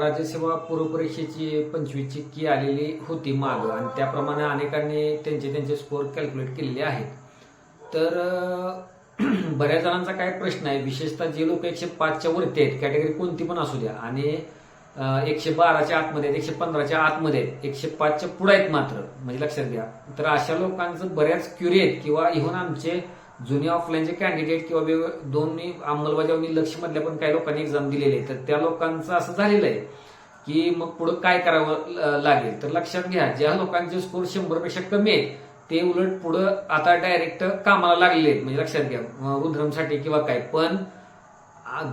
राज्यसेवा पूर्व परीक्षेची पंचवीसची की आलेली होती माग आणि त्याप्रमाणे अनेकांनी त्यांचे त्यांचे स्कोअर कॅल्क्युलेट केलेले आहेत. तर बऱ्याच जणांचा काय प्रश्न आहे विशेषतः जे लोक एकशे पाचच्या वरती आहेत कॅटेगरी कोणती पण असू द्या आणि एकशे बाराच्या आतमध्ये आहेत एकशे पंधराच्या आतमध्ये आहेत एकशे पाचच्या पुढे आहेत मात्र म्हणजे लक्षात घ्या. तर अशा लोकांचं बऱ्याच क्युरी आहेत किंवा इव्हन आमचे जुने ऑफलाईनचे कॅन्डिडेट किंवा दोन्ही अंमलबजावणी लक्ष मधल्या पण काही लोकांनी एक्झाम दिलेले आहे तर त्या लोकांचं असं झालेलं आहे की मग पुढे काय करावं लागेल? तर लक्षात घ्या ज्या लोकांचे स्कोर शंभरपेक्षा कमी आहेत ते उलट पुढं आता डायरेक्ट कामाला लागले आहेत. म्हणजे लक्षात घ्या अं, रुद्रमसाठी किंवा काय. पण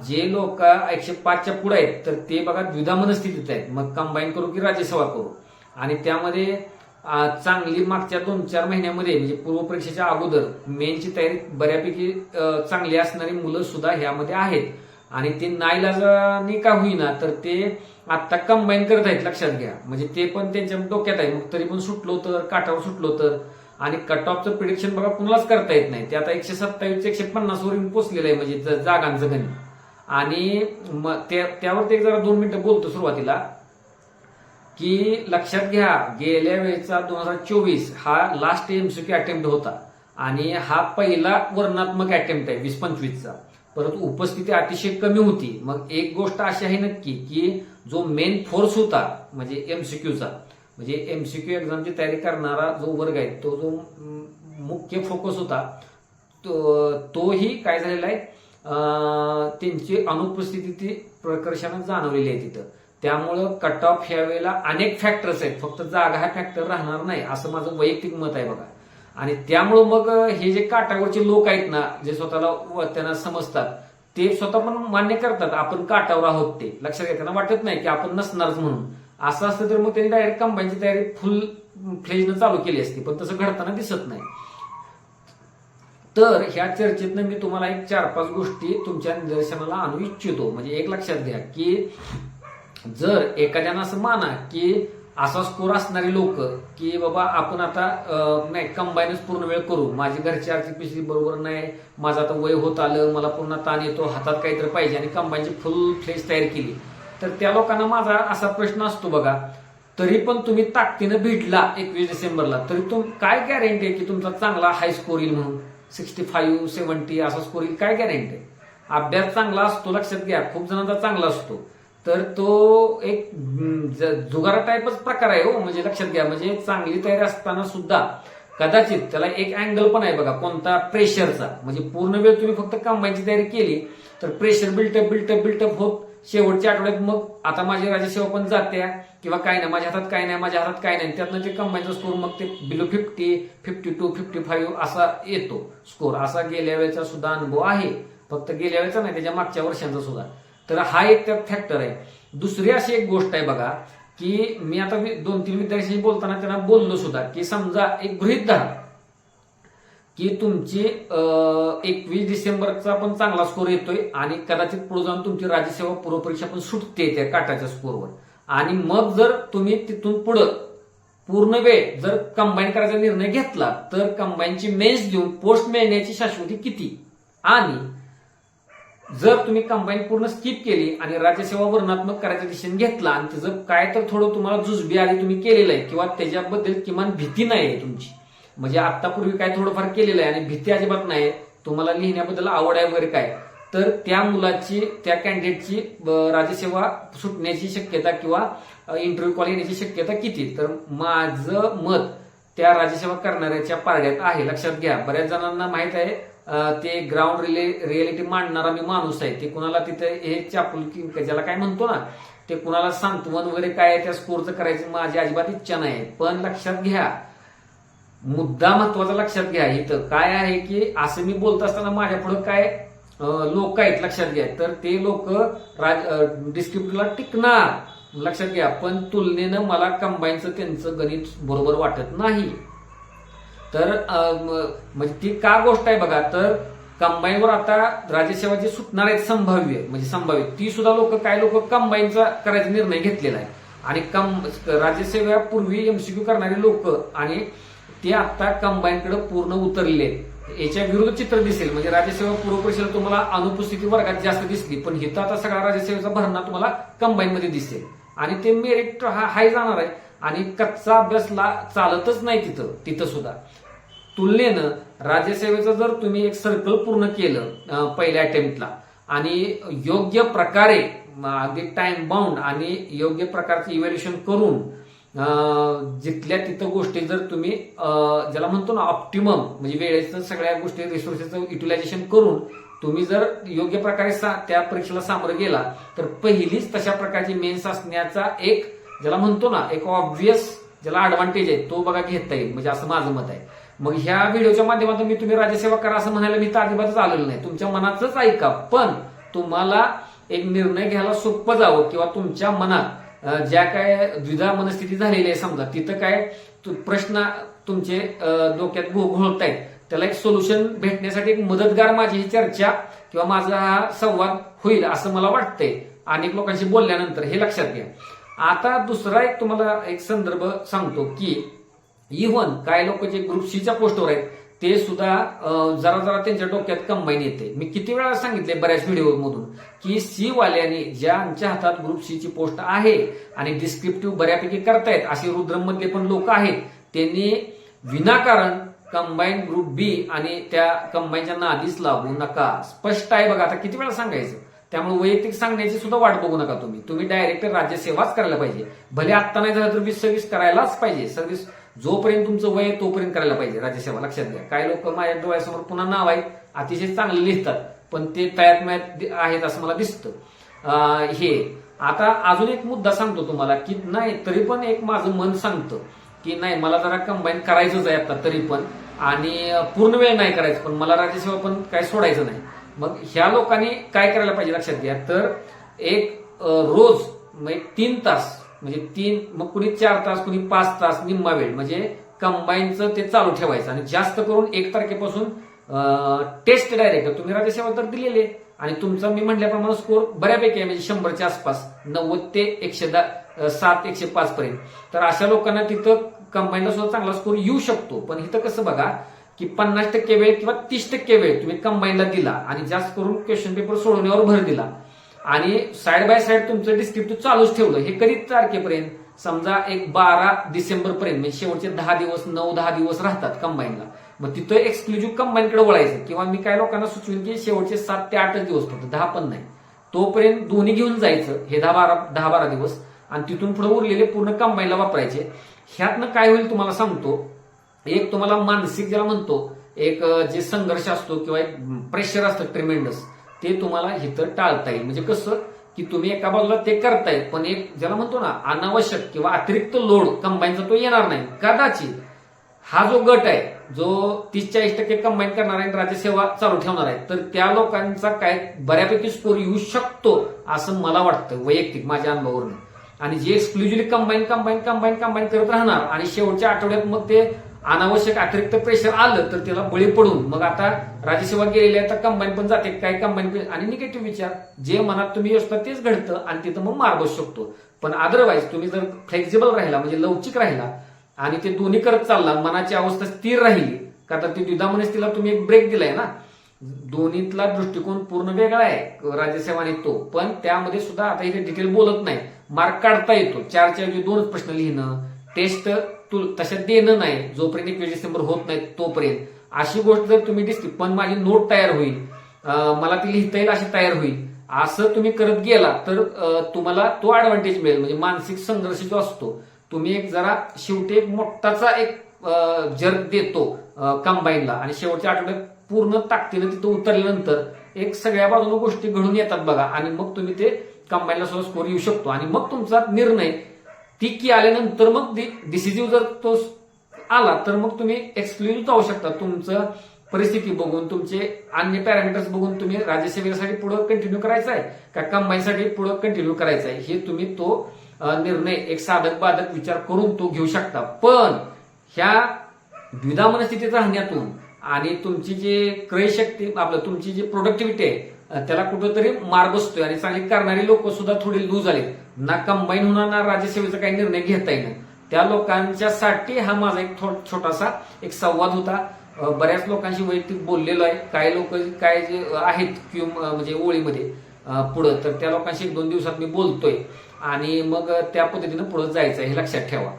जे लोक एकशे पाचच्या पुढे आहेत तर ते बघा द्विधा मनस्थितीत आहेत. मग कंबाईन करू की राज्यसेवा करू? आणि त्यामध्ये चांगली मागच्या दोन चार महिन्यामध्ये म्हणजे पूर्व परीक्षेच्या अगोदर मेनची तयारी बऱ्यापैकी चांगली असणारी मुलं सुद्धा ह्यामध्ये आहेत. आणि ते नाईलाजाने का होईना तर ते आता कंबाईन करत आहेत लक्षात घ्या. म्हणजे ते पण त्यांच्या डोक्यात आहे. मग तरी पण सुटलो तर काठावर सुटलो तर आणि कट ऑफचं प्रिडिक्शन बघा कुणालाच करता येत नाही. ते आता एकशे सत्तावीस एकशे पन्नास वरून पोहोचलेलं आहे म्हणजे ज- जागांचं गणित. आणि मग त्या- त्यावरती जरा दोन मिनिटं बोलतो सुरुवातीला. की लक्षात घ्या गेल्या वेळेचा दोन हजार चोवीस हा लास्ट एमसीक्यू अटेम्प्ट होता. आणि हा पहिला वर्णात्मक अटेम्प्ट आहे वीस पंचवीसचा. परंतु उपस्थिती अतिशय कमी होती. मग एक गोष्ट अशी आहे नक्की की जो मेन फोर्स होता म्हणजे एमसीक्यूचा म्हणजे एमसीक्यू एक्झामची तयारी करणारा जो वर्ग आहे तो जो मुख्य फोकस होता तो तोही काय झालेला आहे? त्यांची अनुपस्थिती ती प्रकर्षानं जाणवलेली आहे तिथं. त्यामुळं कट ऑफ ह्या वेळेला अनेक फॅक्टर्स आहेत. फक्त जागा हा फॅक्टर राहणार नाही असं माझं वैयक्तिक मत आहे बघा. आणि त्यामुळं मग हे जे काटावरचे लोक आहेत ना जे स्वतःला व- त्यांना समजतात ते स्वतः पण मान्य करतात आपण काटावर आहोत ते. लक्षात घ्या त्यांना वाटत नाही की आपण नसणारच म्हणून. असं असतं तर मग त्यांनी डायरेक्ट कंबाईनची तयारी फुल फ्लेजनं चालू केली असती पण तसं घडताना दिसत नाही. तर ह्या चर्चेतनं मी तुम्हाला एक चार पाच गोष्टी तुमच्या निदर्शनाला आणू इच्छितो. म्हणजे एक लक्षात घ्या की जर एखाद्यानं असं माना की असा स्कोर असणारे लोक की बाबा आपण आता नाही कंबाईनच पूर्ण वेळ करू. माझी घरची आर्थिक पिशवी बरोबर नाही. माझं आता वय होत आलं. मला पुन्हा ताण येतो. हातात काहीतरी पाहिजे आणि कंबाईनची फुल फ्लेज तयार केली. तर त्या लोकांना माझा असा प्रश्न असतो बघा. तरी पण तुम्ही ताकदीनं भिडला एकवीस डिसेंबरला. तरी तुम काय गॅरंटी आहे की तुमचा चांगला हाय स्कोर येईल म्हणून? सिक्स्टी फाईव्ह सेव्हन्टी असा स्कोर येईल. काय गॅरंटी आहे? अभ्यास चांगला असतो लक्षात घ्या. खूप जणांचा चांगला असतो. तर तो एक जुगारा टाईपच प्रकार आहे हो. म्हणजे लक्षात घ्या म्हणजे चांगली तयारी असताना सुद्धा कदाचित त्याला एक अँगल पण आहे बघा कोणता प्रेशरचा म्हणजे पूर्ण वेळ तुम्ही फक्त कंबाईनची तयारी केली तर प्रेशर बिल्टअप बिल्टअप बिल्टअप होत. शेवटच्या आठवड्यात मग आता माझी राज्यसेवा पण जाते किंवा काय नाही माझ्या हातात काय नाही माझ्या हातात काय नाही त्यातनं जे कंबाईनचा स्कोर मग ते below fifty fifty two fifty five असा येतो. स्कोर असा गेल्या वेळेचा सुद्धा अनुभव आहे. फक्त गेल्या वेळेचा नाही त्याच्या मागच्या वर्षांचा सुद्धा. तर हा एक त्यात फॅक्टर आहे. दुसरी अशी एक गोष्ट आहे बघा की मी आता दोन तीन विद्यार्थ्यांशी बोलताना त्यांना बोललो सुद्धा की समजा एक गृहित धरा की तुमची एकवीस डिसेंबरचा पण चांगला स्कोर येतोय आणि कदाचित पुढे जाऊन तुमची राज्यसेवा पूर्व परीक्षा पण सुटते त्या काटाच्या स्कोरवर आणि मग जर तुम्ही तिथून पुढं पूर्ण वेळ जर कंबाईन करायचा निर्णय घेतला तर कंबाईनची मेन्स देऊन पोस्ट मिळण्याची शाश्वती किती? आणि जर तुम्ही कंबाईन पूर्ण स्किप केली आणि राज्यसेवा वर्णात्मक करायचा डिसिजन घेतला आणि त्याचं काय तर थोडं तुम्हाला जुजबी आधी तुम्ही केलेलं आहे किंवा त्याच्याबद्दल किमान भीती नाही आहे तुमची. म्हणजे आतापूर्वी काय थोडंफार केलेलं आहे आणि भीती अजिबात नाही तुम्हाला लिहिण्याबद्दल आवड आहे वगैरे काय तर त्या मुलाची त्या कॅन्डिडेटची राज्यसेवा सुटण्याची शक्यता किंवा इंटरव्ह्यू कॉल येण्याची शक्यता किती? तर माझं मत त्या राज्यसेवा करणाऱ्याच्या पारड्यात आहे. लक्षात घ्या. बऱ्याच जणांना माहीत आहे ते ग्राउंड रिले रिअलिटी मांडणारा मी माणूस आहे. ते कुणाला तिथे हे चापुलकी ज्याला काय म्हणतो ना ते कुणाला सांत्वन वगैरे काय आहे त्या स्कोरचं करायची माझी अजिबात इच्छा नाही. पण लक्षात घ्या मुद्दा महत्त्वाचा लक्षात घ्या इथं. काय आहे की असं मी बोलत असताना माझ्या पुढे काय लोक आहेत लक्षात घ्या. तर ते लोक राज डिस्क्रिप्टला टिकणार लक्षात घ्या. पण तुलनेनं मला कंबाईनचं त्यांचं गणित बरोबर वाटत नाही. तर म्हणजे ती का गोष्ट आहे बघा तर कंबाईनवर आता राज्यसेवा जी सुटणार आहेत संभाव्य म्हणजे संभाव्य. ती सुद्धा लोक काय लोक कंबाईनचा करायचा निर्णय घेतलेला आहे. आणि कम राज्यसेवेपूर्वी एमसीक्यू करणारे लोक आणि ते आता कंबाईनकडे पूर्ण उतरले. आहेत याच्या विरुद्ध चित्र दिसेल. म्हणजे राज्यसेवा पूर्व परीक्षेला तुम्हाला अनुपस्थिती वर्गात जास्त दिसली पण इथं आता सगळा राज्यसेवेचा भरणा तुम्हाला कंबाईन मध्ये दिसेल. आणि ते मेरिट हा हाय जाणार आहे. आणि कच्चा अभ्यासला चालतच नाही तिथं तिथं सुद्धा. तुलनेनं राज्यसेवेचं जर तुम्ही एक सर्कल पूर्ण केलं पहिल्या अटेम्प्टला आणि योग्य प्रकारे अगदी टाइम बाउंड आणि योग्य प्रकारचं इव्हॅल्युएशन करून जिथल्या तिथं गोष्टी जर तुम्ही ज्याला म्हणतो ना ऑप्टिमम म्हणजे वेळेचं सगळ्या गोष्टी रिसोर्सेसचं युटिलायझेशन करून तुम्ही जर योग्य प्रकारे सा- त्या परीक्षेला सामोरं गेला तर पहिलीच तशा प्रकारची मेन्स असण्याचा एक ज्याला म्हणतो ना एक ऑब्विस ज्याला ऍडव्हान्टेज आहे तो बघा घेता येईल म्हणजे असं माझं मत आहे. मग ह्या व्हिडिओच्या माध्यमातून मी तुम्ही राज्यसेवा करा असं म्हणायला मी तर अजिबातच आलेलं नाही. तुमच्या मनाचंच ऐका. पण तुम्हाला एक निर्णय घ्यायला सोपं जावं किंवा तुमच्या मनात ज्या काय द्विधा मनस्थिती झालेली आहे समजा तिथं काय प्रश्न तुमचे डोक्यात घो- घोळतायत. त्याला एक सोल्युशन भेटण्यासाठी एक मदतगार माझी ही चर्चा किंवा माझा हा संवाद होईल असं मला वाटतंय. अनेक लोकांशी बोलल्यानंतर हे लक्षात घ्या. आता दुसरा एक तुम्हाला एक संदर्भ सांगतो की इव्हन काय लोक जे ग्रुप सीच्या पोस्टवर आहेत ते सुद्धा जरा जरा त्यांच्या डोक्यात कंबाईन येते. मी किती वेळा सांगितले बऱ्याच व्हिडिओमधून की सी वाल्याने ज्यांच्या हातात ग्रुप सी ची पोस्ट आहे आणि डिस्क्रिप्टिव्ह बऱ्यापैकी करतायत असे रुद्रमधले पण लोक आहेत त्यांनी विनाकारण कंबाईन ग्रुप बी आणि त्या कंबाईनच्या नादीच लागू नका. स्पष्ट आहे बघा आता किती वेळा सांगायचं? त्यामुळे वैयक्तिक सांगण्याची सुद्धा वाट बघू नका तुम्ही. तुम्ही डायरेक्ट राज्यसेवाच करायला पाहिजे. भले आत्ता नाही झालं तर वीस सर्व्हिस करायलाच पाहिजे. सर्व्हिस जोपर्यंत तुमचं वय तोपर्यंत करायला पाहिजे. राज्यसेवा लक्षात घ्या. काही लोक माझ्या डोळ्यासमोर पुन्हा नाव आहे अतिशय चांगले लिहितात पण ते तयार मयात आहेत असं मला दिसतं. हे आता अजून एक मुद्दा सांगतो तुम्हाला की नाही तरी पण एक माझं मन सांगतं की नाही मला जरा कंबाईन करायचंच आहे आता तरी पण आणि पूर्ण वेळ नाही करायचं पण मला राज्यसेवा पण काय सोडायचं नाही. मग ह्या लोकांनी काय करायला पाहिजे लक्षात घ्या. तर एक रोज म्हणजे तीन तास म्हणजे तीन मग कुणी चार तास कुणी पाच तास निम्मा वेळ म्हणजे कंबाईनचं ते चालू ठेवायचं. आणि जास्त करून एक तारखेपासून टेस्ट डायरेक्ट तुम्ही राज्यसेवा तर दिलेले. आणि तुमचा मी म्हटल्याप्रमाणे स्कोर बऱ्यापैकी आहे. म्हणजे शंभरच्या आसपास नव्वद ते एकशे दहा सात एकशे पाच पर्यंत. तर अशा लोकांना तिथं कंबाईनला सुद्धा चांगला स्कोर येऊ शकतो. पण इथं कसं बघा की पन्नास टक्के वेळ किंवा तीस टक्के वेळ तुम्ही कंबाईनला दिला आणि जास्त करून क्वेश्चन पेपर सोडवण्यावर भर दिला. आणि साईड बाय साईड तुमचं डिस्क्रिप्टिव्ह चालूच ठेवलं. हे कधी तारखेपर्यंत? समजा एक बारा डिसेंबर पर्यंत म्हणजे शेवटचे दहा दिवस नऊ दहा दिवस राहतात कंबाईनला मग तिथं एक्सक्लुझिव्ह कंबाईनकडे वळायचं. किंवा मी काय लोकांना सुचवेन की शेवटचे सात ते आठच दिवस फक्त दहा पण नाही. तोपर्यंत दोन्ही घेऊन जायचं हे दहा बारा दहा बारा दिवस. आणि तिथून पुढे उरलेले पूर्ण कंबाईनला वापरायचे. ह्यातनं काय होईल तुम्हाला सांगतो. एक तुम्हाला मानसिक ज्याला म्हणतो एक जे संघर्ष असतो किंवा एक प्रेशर असतं ट्रिमेंडस ते तुम्हाला इथं टाळता येईल. म्हणजे कसं? की तुम्ही एका बाजूला ते करताय पण एक ज्याला म्हणतो ना अनावश्यक किंवा अतिरिक्त लोड कंबाईनचा तो येणार नाही. कदाचित हा जो गट आहे जो तीस चाळीस टक्के कंबाईन करणार आहे आणि राज्यसेवा चालू ठेवणार आहे तर त्या लोकांचा काय बऱ्यापैकी स्कोर येऊ शकतो असं मला वाटतं वैयक्तिक माझ्या अनुभवावरून. आणि जे exclusively combine combine combine combine करत राहणार आणि शेवटच्या आठवड्यात मग ते अनावश्यक अतिरिक्त प्रेशर आलं तर त्याला बळी पडून. मग आता राज्यसेवा गेलेली आहे तर कंबाईन पण जाते. काय कंबाईन आणि निगेटिव्ह विचार. जे मनात तुम्ही असता तेच घडतं आणि तिथं मग मार बसू शकतो पण अदरवाईज तुम्ही जर फ्लेक्झिबल राहिला म्हणजे लवचिक राहिला आणि ते दोन्ही करत चालला मनाची अवस्था स्थिर राहिली का तर ती द्विधा तिला तुम्ही एक ब्रेक दिलाय ना? दोन्हीतला दृष्टिकोन पूर्ण वेगळा आहे राज्यसेवा तो. पण त्यामध्ये सुद्धा आता इथे डिटेल बोलत नाही. मार्क काढता येतो. चारच्या ऐवजी दोनच प्रश्न लिहिणं टेस्ट तू तशा देणं नाही जोपर्यंत एकवीस डिसेंबर होत नाही तोपर्यंत. अशी गोष्ट जर तुम्ही दिसली पण माझी नोट तयार होईल. मला ती लिहिता येईल अशी तयार होईल. असं तुम्ही करत गेला तर तुम्हाला तो ऍडव्हान्टेज मिळेल. म्हणजे मानसिक संघर्ष जो असतो तुम्ही एक जरा शेवटी एक मोठाचा एक जर्क देतो कंबाईनला आणि शेवटच्या आठवड्यात पूर्ण ताकदीनं तिथं उतरल्यानंतर एक सगळ्या बाजूने गोष्टी घडून येतात बघा. आणि मग तुम्ही ते कंबाईनला सुद्धा स्कोर येऊ शकतो. आणि मग तुमचा निर्णय ती की आल्यानंतर मग डिसिजिव्ह जर तो आला तर मग तुम्ही एक्सक्लुझिव्ह जाऊ शकता. तुमचं परिस्थिती बघून तुमचे अन्य पॅरामीटर्स बघून तुम्ही राज्यसेवेसाठी पुढे कंटिन्यू करायचं आहे का कंबाईनसाठी पुढे कंटिन्यू करायचं आहे? हे तुम्ही तो निर्णय एक साधक बाधक विचार करून तो घेऊ शकता. पण ह्या द्विधा मनस्थितीत राहण्यातून आणि तुमची जी क्रयशक्ती आपलं तुमची जी प्रोडक्टिव्हिटी आहे त्याला कुठंतरी मार असतोय आणि चांगली करणारी लोक सुद्धा थोडी लूज आले ना कंबाईन होणार ना राज्यसेवेचा काही निर्णय घेता येईल त्या लोकांच्यासाठी हा माझा एक थो- छोटासा एक संवाद होता. बऱ्याच लोकांशी वैयक्तिक बोललेलो आहे. काही लोक काय जे आहेत क्यू म्हणजे ओळीमध्ये पुढं तर त्या लोकांशी एक दोन दिवसात मी बोलतोय. आणि मग त्या पद्धतीनं पुढं जायचं हे लक्षात ठेवा.